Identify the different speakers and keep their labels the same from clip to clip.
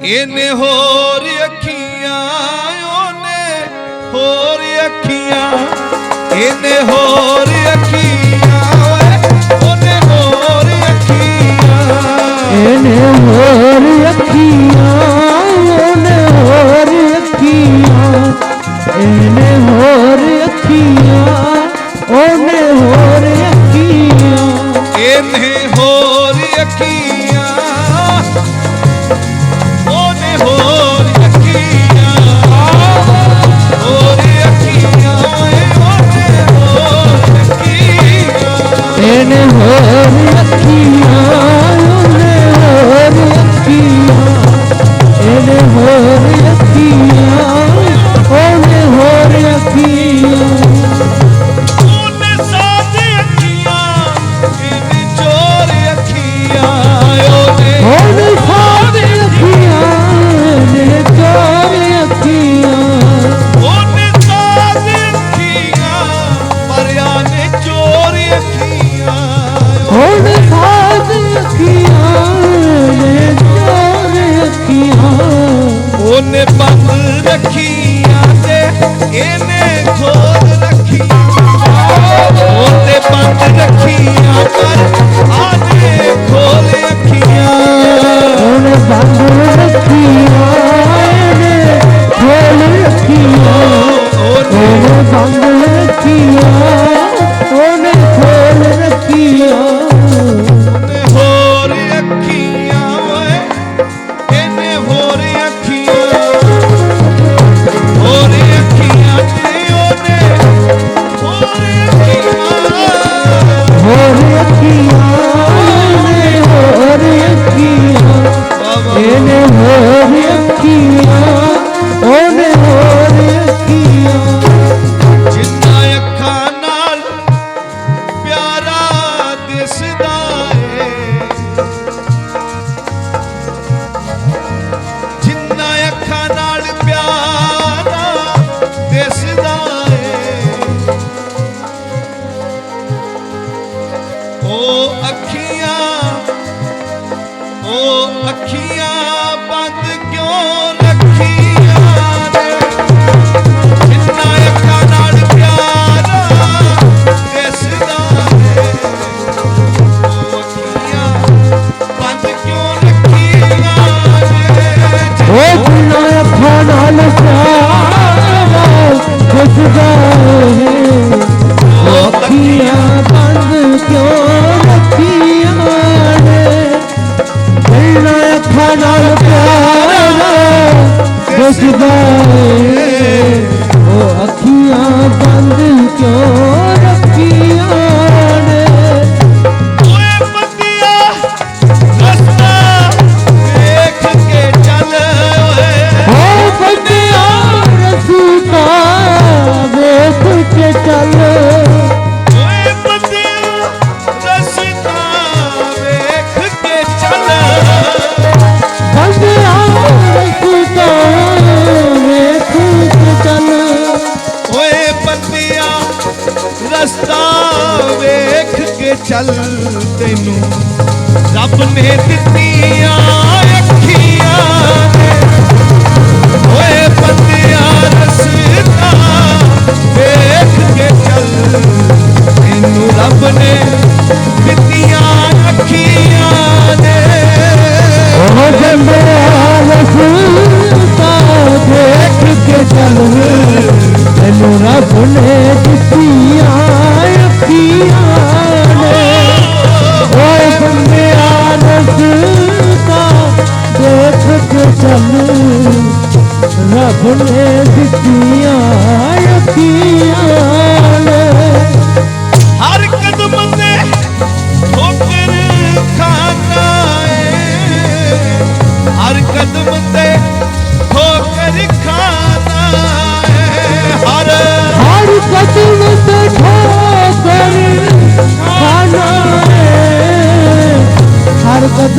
Speaker 1: ਇਹਨੇ ਹੋਰ ਅੱਖੀਆਂ ਉਹਨੇ ਹੋਰ ਅੱਖੀਆਂ ਇਹਨੇ ਹੋਰ ਅੱਖੀਆਂ ਓਏ ਹੋਰ ਅੱਖੀਆਂ
Speaker 2: ਹੋਰ ਅੱਖੀਆਂ ਹੋਰ ਅੱਖੀਆਂ ਇਹਨੇ ਹੋਰ ਅੱਖੀਆਂ ਹੋਰ ਅੱਖੀਆਂ
Speaker 1: ਇਹਨੇ ਹੋਰ ਅੱਖੀਆਂ रखी Deus te.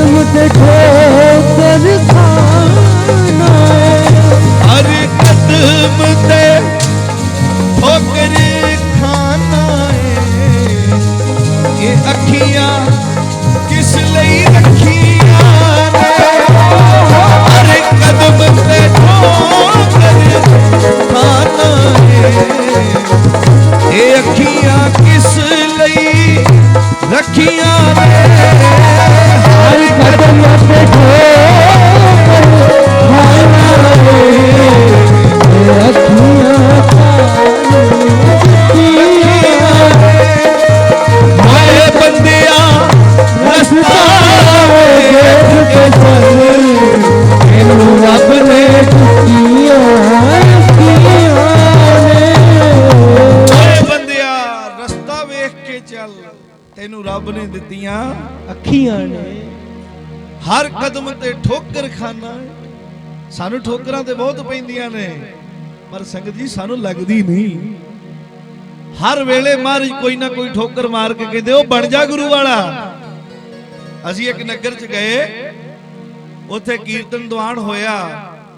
Speaker 1: मुझे ठोर ਅੱਖੀਆਂ
Speaker 2: ਨੇ।
Speaker 1: ਹਰ ਕਦਮ ਤੇ ਠੋਕਰ ਖਾਨਾ ਸਾਨੂੰ ਠੋਕਰਾਂ ਤੇ ਬਹੁਤ ਪੈਂਦੀਆਂ ਨੇ, ਪਰ ਸੰਗਤ ਜੀ ਸਾਨੂੰ ਲੱਗਦੀ ਨਹੀਂ। ਹਰ ਵੇਲੇ ਮਹਾਰਾਜ ਕੋਈ ਨਾ ਕੋਈ ਠੋਕਰ ਮਾਰ ਕੇ ਕਹਿੰਦੇ, ਉਹ ਬਣ ਜਾ ਗੁਰੂ ਵਾਲਾ। ਅਸੀਂ ਇੱਕ ਨਗਰ ਚ ਗਏ। ਉੱਥੇ ਕੀਰਤਨ ਦੀਵਾਨ ਹੋਇਆ।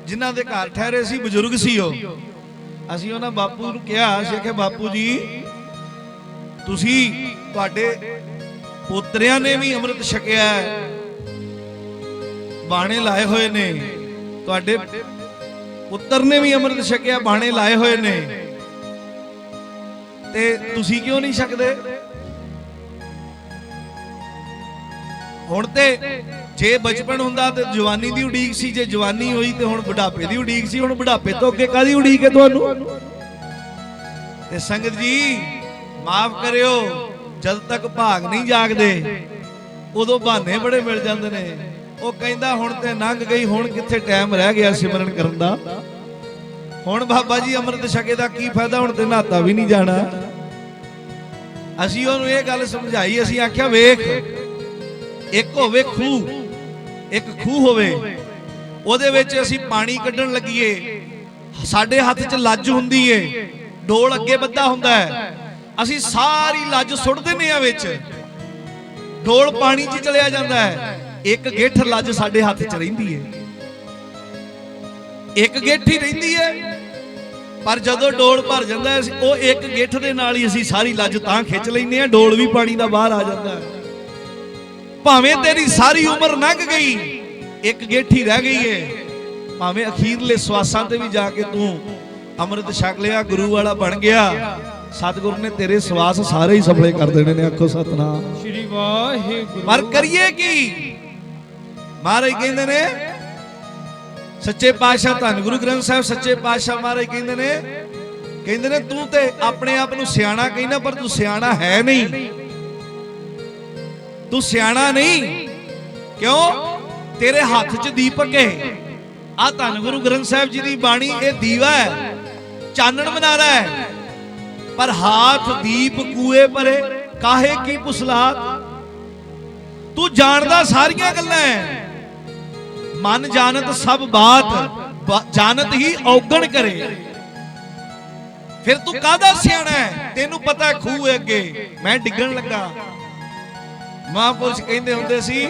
Speaker 1: ਜਿਨ੍ਹਾਂ ਦੇ ਘਰ ਠਹਿਰੇ ਸੀ, ਬਜ਼ੁਰਗ ਸੀ ਉਹ। ਅਸੀਂ ਉਹਨਾਂ ਬਾਪੂ ਨੂੰ ਕਿਹਾ, ਅਸੀਂ ਆਖਿਆ, ਬਾਪੂ ਜੀ, ਤੁਸੀਂ ਤੁਹਾਡੇ ਪੋਤਰਿਆਂ ਨੇ ਵੀ ਅੰਮ੍ਰਿਤ ਛਕਿਆ ਹੈ। ਬਾਣੇ ਲਾਏ ਹੋਏ ਨੇ। ਤੁਹਾਡੇ ਪੁੱਤਰ ਨੇ ਵੀ ਅੰਮ੍ਰਿਤ ਛਕਿਆ, ਬਾਣੇ ਲਾਏ ਹੋਏ ਨੇ। ਤੇ ਤੁਸੀਂ ਕਿਉਂ ਨਹੀਂ ਛਕਦੇ? ਹੁਣ ਤੇ ਜੇ ਬਚਪਨ ਹੁੰਦਾ ਤੇ ਜਵਾਨੀ ਦੀ ਉਡੀਕ ਸੀ, ਜੇ ਜਵਾਨੀ ਹੋਈ ਤੇ ਹੁਣ ਬੁਢਾਪੇ ਦੀ ਉਡੀਕ ਸੀ, ਹੁਣ ਬੁਢਾਪੇ ਤੋਂ ਅੱਗੇ ਕਾਦੀ ਉਡੀਕ ਹੈ ਤੁਹਾਨੂੰ? ਤੇ ਸੰਗਤ ਜੀ, ਮਾਫ ਕਰਿਓ। ਜਦ ਤੱਕ ਭਾਗ ਨਹੀਂ ਜਾਗਦੇ, ਉਦੋਂ ਬਹਾਨੇ ਬੜੇ ਮਿਲ ਜਾਂਦੇ ਨੇ। ਉਹ ਕਹਿੰਦਾ, ਹੁਣ ਤੇ ਲੰਘ ਗਈ, ਹੁਣ ਕਿੱਥੇ ਟਾਈਮ ਰਹਿ ਗਿਆ ਸਿਮਰਨ ਕਰਨ ਦਾ? ਹੁਣ ਬਾਬਾ ਜੀ ਅੰਮ੍ਰਿਤ ਛਕੇ ਦਾ ਕੀ ਫਾਇਦਾ, ਹੁਣ ਤੇ ਨਹਾਤਾ ਵੀ ਨਹੀਂ ਜਾਣਾ? ਅਸੀਂ ਉਹਨੂੰ ਇਹ ਗੱਲ ਸਮਝਾਈ, ਅਸੀਂ ਆਖਿਆ, ਵੇਖ, ਇੱਕ ਹੋਵੇ ਖੂਹ, ਇੱਕ ਖੂਹ ਹੋਵੇ, ਉਹਦੇ ਵਿੱਚ ਅਸੀਂ ਪਾਣੀ ਕੱਢਣ ਲੱਗੀਏ। ਸਾਡੇ ਹੱਥ 'ਚ ਲੱਜ ਹੁੰਦੀ ਏ, ਡੋਲ ਅੱਗੇ ਬੱਧਾ ਹੁੰਦਾ ਹੈ। ਅਸੀਂ ਸਾਰੀ ਲੱਜ ਸੁੱਟ ਦਿੰਨੇ ਆ ਵਿੱਚ। ਡੋਲ ਪਾਣੀ 'ਚ ਚਲਿਆ ਜਾਂਦਾ ਹੈ। ਇੱਕ ਗਿੱਠ ਲੱਜ ਸਾਡੇ ਹੱਥ 'ਚ ਰਹਿੰਦੀ ਏ। ਇੱਕ ਗਿੱਠ ਹੀ ਰਹਿੰਦੀ ਹੈ ਪਰ ਜਦੋਂ ਡੋਲ ਭਰ ਜਾਂਦਾ ਹੈ, ਉਹ ਇੱਕ ਗਿੱਠ ਦੇ ਨਾਲ ਹੀ ਅਸੀਂ ਸਾਰੀ ਲੱਜ ਤਾਂ ਖਿੱਚ ਲੈਂਦੇ ਆ ਡੋਲ ਵੀ ਪਾਣੀ ਦਾ ਬਾਹਰ ਆ ਜਾਂਦਾ ਹੈ। ਭਾਵੇਂ ਤੇਰੀ ਸਾਰੀ ਉਮਰ ਲੰਘ ਗਈ ਇੱਕ ਗੇਠੀ ਰਹਿ ਗਈ ਏ। ਭਾਵੇਂ ਅਖੀਰਲੇ ਸਵਾਸਾਂ ਤੇ ਵੀ ਜਾ ਕੇ ਤੂੰ ਅੰਮ੍ਰਿਤ ਛਕ ਲਿਆ ਗੁਰੂ ਵਾਲਾ ਬਣ ਗਿਆ। ਸਤਿਗੁਰੂ ਨੇ ਤੇਰੇ ਸਵਾਸ ਸਾਰੇ ਹੀ ਸਫਲੇ ਕਰ ਦੇਣੇ ਨੇ ਆਖੋ ਸਤਨਾਮ।
Speaker 2: ਸ਼੍ਰੀ ਵਾਹਿਗੁਰੂ।
Speaker 1: ਪਰ ਕਰੀਏ ਕੀ? ਮਹਾਰਾਜ ਕਹਿੰਦੇ ਨੇ ਸੱਚੇ ਪਾਤਸ਼ਾਹ ਧੰਨ ਗੁਰੂ ਗ੍ਰੰਥ ਸਾਹਿਬ ਸੱਚੇ ਪਾਤਸ਼ਾਹ ਮਹਾਰਾਜ ਕਹਿੰਦੇ ਨੇ ਕਹਿੰਦੇ ਨੇ ਤੂੰ ਤੇ ਆਪਣੇ ਆਪ ਨੂੰ ਸਿਆਣਾ ਕਹਿੰਦਾ ਪਰ ਤੂੰ ਸਿਆਣਾ ਹੈ ਨਹੀਂ। ਤੂੰ ਸਿਆਣਾ ਨਹੀਂ। ਕਿਉਂ? ਤੇਰੇ ਹੱਥ 'ਚ ਦੀਪਕ ਹੈ ਆ ਧੰਨ ਗੁਰੂ ਗ੍ਰੰਥ ਸਾਹਿਬ ਜੀ ਦੀ ਬਾਣੀ ਇਹ ਦੀਵਾ ਹੈ। ਚਾਨਣ ਮਨਾਰਾ ਹੈ। ਪਰ ਹਾਥ ਦੀਪ ਕੂਏ ਪਰੇ, ਕਾਹੇ ਕੀ ਪੁਸਲਾਤ? ਤੂੰ ਜਾਣਦਾ ਸਾਰੀਆਂ ਗੱਲਾਂ ਹੈ ਮਨ ਜਾਣਤ ਸਭ ਬਾਤ ਜਾਣਤ ਹੀ ਔਗਣ ਕਰੇ। ਫਿਰ ਤੂੰ ਕਾਹਦਾ ਸਿਆਣਾ ਹੈ ਤੈਨੂੰ ਪਤਾ ਖੂਹ ਅੱਗੇ। ਮੈਂ ਡਿੱਗਣ ਲੱਗਾ। ਮਹਾਂਪੁਰਸ਼ ਕਹਿੰਦੇ ਹੁੰਦੇ ਸੀ,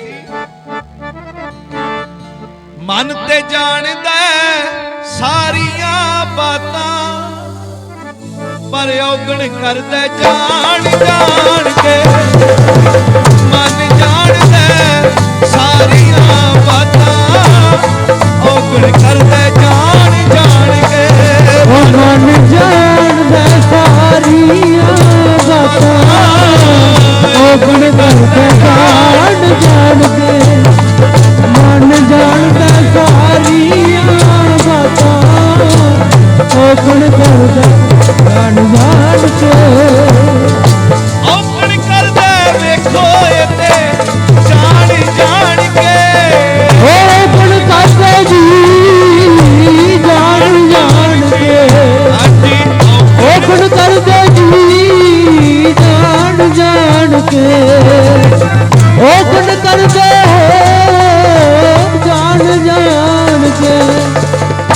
Speaker 1: ਮਨ ਤੇ ਜਾਣਦਾ ਸਾਰੀਆਂ ਬਾਤਾਂ। ਪਰ ਔਗਣ ਕਰਦਾ ਜਾਣ ਜਾਣ ਕੇ।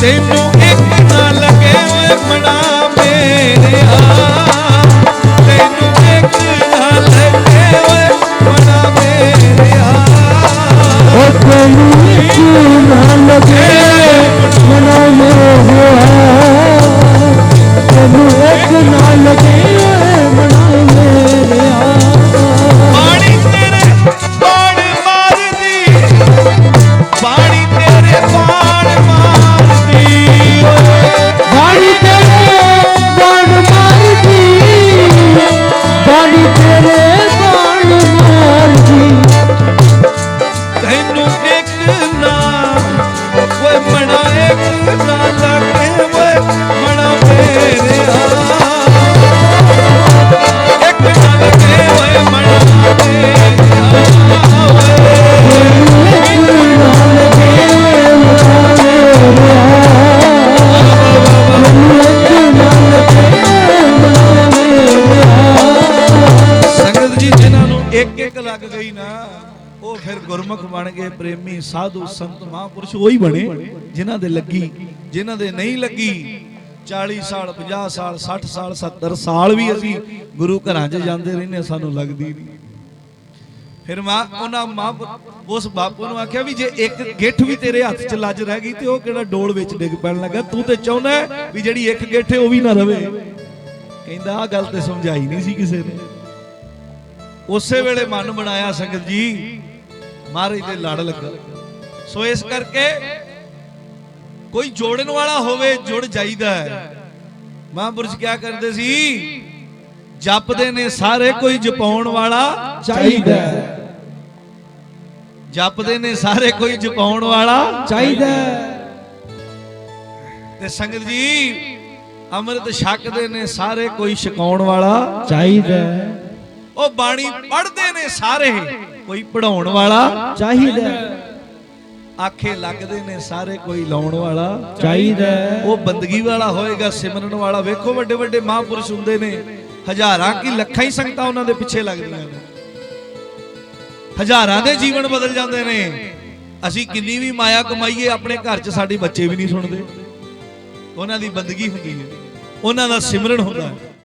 Speaker 1: ਤੈਨੂੰ ਇੱਕ ਨਾ ਲੱਗੇ ਓਏ ਮਣਾ ਮੇਰਿਆ। ਤੈਨੂੰ ਇੱਕ ਨਾ ਲੱਗੇ ਓਏ ਮਣਾ ਮੇਰਿਆ।
Speaker 2: ਉਹ ਤੈਨੂੰ ਇੱਕ ਨਾ ਲਗੇ ਮਨਾ ਮੇਰਿਆ। ਤੈਨੂੰ ਇੱਕ ਨਾ ਲਗੇ
Speaker 1: ਇੱਕ ਨਾ ਓਏ ਮਣਾ ਇੱਕ ਨਾ ਲੱਗੇ ਓਏ ਮਣਾ ਮੇਰਿਆ ਇੱਕ ਨਾ ਲੱਗੇ ਓਏ ਮਣਾ ਮੇਰਿਆ ਓਏ
Speaker 2: ਇੱਕ ਨਾ ਲਗੇ
Speaker 1: ਸੰਗਤ ਉਹ ਫਿਰ ਗੁਰਮੁਖ ਬਣ ਗਏ, ਪ੍ਰੇਮੀ, ਸਾਧੂ, ਸੰਤ, ਮਹਾਂਪੁਰਸ਼, ਉਹੀ ਬਣੇ, ਜਿਨ੍ਹਾਂ ਦੇ ਲੱਗੀ, ਜਿਨ੍ਹਾਂ ਦੇ ਨਹੀਂ ਲੱਗੀ 40 ਸਾਲ 50 ਸਾਲ 60 ਸਾਲ 70 ਸਾਲ ਵੀ ਅਸੀਂ ਗੁਰੂ ਘਰਾਂ 'ਚ ਜਾਂਦੇ ਰਹਿੰਦੇ ਸਾਨੂੰ ਲੱਗਦੀ ਨਹੀਂ। ਫਿਰ ਮਾਂ ਉਹਨਾਂ ਮਾਂ ਉਸ ਬਾਪੂ ਨੂੰ ਆਖਿਆ ਵੀ ਜੇ ਇੱਕ ਗਿੱਠ ਵੀ ਤੇਰੇ ਹੱਥ 'ਚ ਲੱਜ ਰਹਿ ਗਈ ਤੇ ਉਹ ਕਿਹੜਾ ਡੋਲ ਵਿੱਚ ਡਿੱਗ ਪੈਣ ਲੱਗਾ? ਤੂੰ ਤੇ ਚਾਹੁੰਦਾ ਵੀ ਜਿਹੜੀ ਇੱਕ ਗਿੱਠ ਹੈ ਉਹ ਵੀ ਨਾ ਰਵੇ। ਕਹਿੰਦਾ ਆ ਗੱਲ ਤੇ ਸਮਝਾਈ ਨਹੀਂ ਸੀ ਕਿਸੇ ਨੇ। ਉਸੇ ਵੇਲੇ ਮਨ ਬਣਾਇਆ ਸੰਗਤ ਜੀ, ਮਹਾਰਾਜ ਦੇ ਲੜ ਲੱਗਾ। ਸੋ ਇਸ ਕਰਕੇ ਕੋਈ ਜੋੜਨ ਵਾਲਾ ਹੋਵੇ, ਜੁੜ ਜਾਈਦਾ ਹੈ। ਮਹਾਂਪੁਰਸ਼ ਕਿਆ ਕਰਦੇ ਸੀ? ਜਪਦੇ ਨੇ ਸਾਰੇ ਕੋਈ ਜਪਾਉਣ ਵਾਲਾ
Speaker 2: ਚਾਹੀਦਾ
Speaker 1: ਜਪਦੇ ਨੇ ਸਾਰੇ ਕੋਈ ਜਪਾਉਣ ਵਾਲਾ
Speaker 2: ਚਾਹੀਦਾ
Speaker 1: ਤੇ ਸੰਗਤ ਜੀ, ਅੰਮ੍ਰਿਤ ਛਕਦੇ ਨੇ ਸਾਰੇ ਕੋਈ ਛਕਾਉਣ ਵਾਲਾ
Speaker 2: ਚਾਹੀਦਾ
Speaker 1: ਉਹ ਬਾਣੀ ਪੜ੍ਹਦੇ ਨੇ ਸਾਰੇ। ਕੋਈ ਪੜਾਉਣ ਵਾਲਾ
Speaker 2: ਚਾਹੀਦਾ
Speaker 1: ਆਖੇ ਲੱਗਦੇ ਨੇ ਸਾਰੇ ਕੋਈ ਲਾਉਣ ਵਾਲਾ
Speaker 2: ਚਾਹੀਦਾ
Speaker 1: ਉਹ ਬੰਦਗੀ ਵਾਲਾ ਹੋਏਗਾ, ਸਿਮਰਨ ਵਾਲਾ। ਵੇਖੋ ਵੱਡੇ ਵੱਡੇ ਮਹਾਂਪੁਰਸ਼ ਹੁੰਦੇ ਨੇ। ਹਜ਼ਾਰਾਂ ਕੀ ਲੱਖਾਂ ਹੀ ਸੰਗਤਾਂ ਉਹਨਾਂ ਦੇ ਪਿੱਛੇ ਲੱਗਦੀਆਂ ਨੇ। ਹਜ਼ਾਰਾਂ ਦੇ ਜੀਵਨ ਬਦਲ ਜਾਂਦੇ ਨੇ। ਅਸੀਂ ਕਿੰਨੀ ਵੀ ਮਾਇਆ ਕਮਾਈਏ, ਆਪਣੇ ਘਰ 'ਚ ਸਾਡੇ ਬੱਚੇ ਵੀ ਨਹੀਂ ਸੁਣਦੇ। ਉਹਨਾਂ ਦੀ ਬੰਦਗੀ ਹੁੰਦੀ ਹੈ। ਉਹਨਾਂ ਦਾ ਸਿਮਰਨ ਹੁੰਦਾ ਹੈ।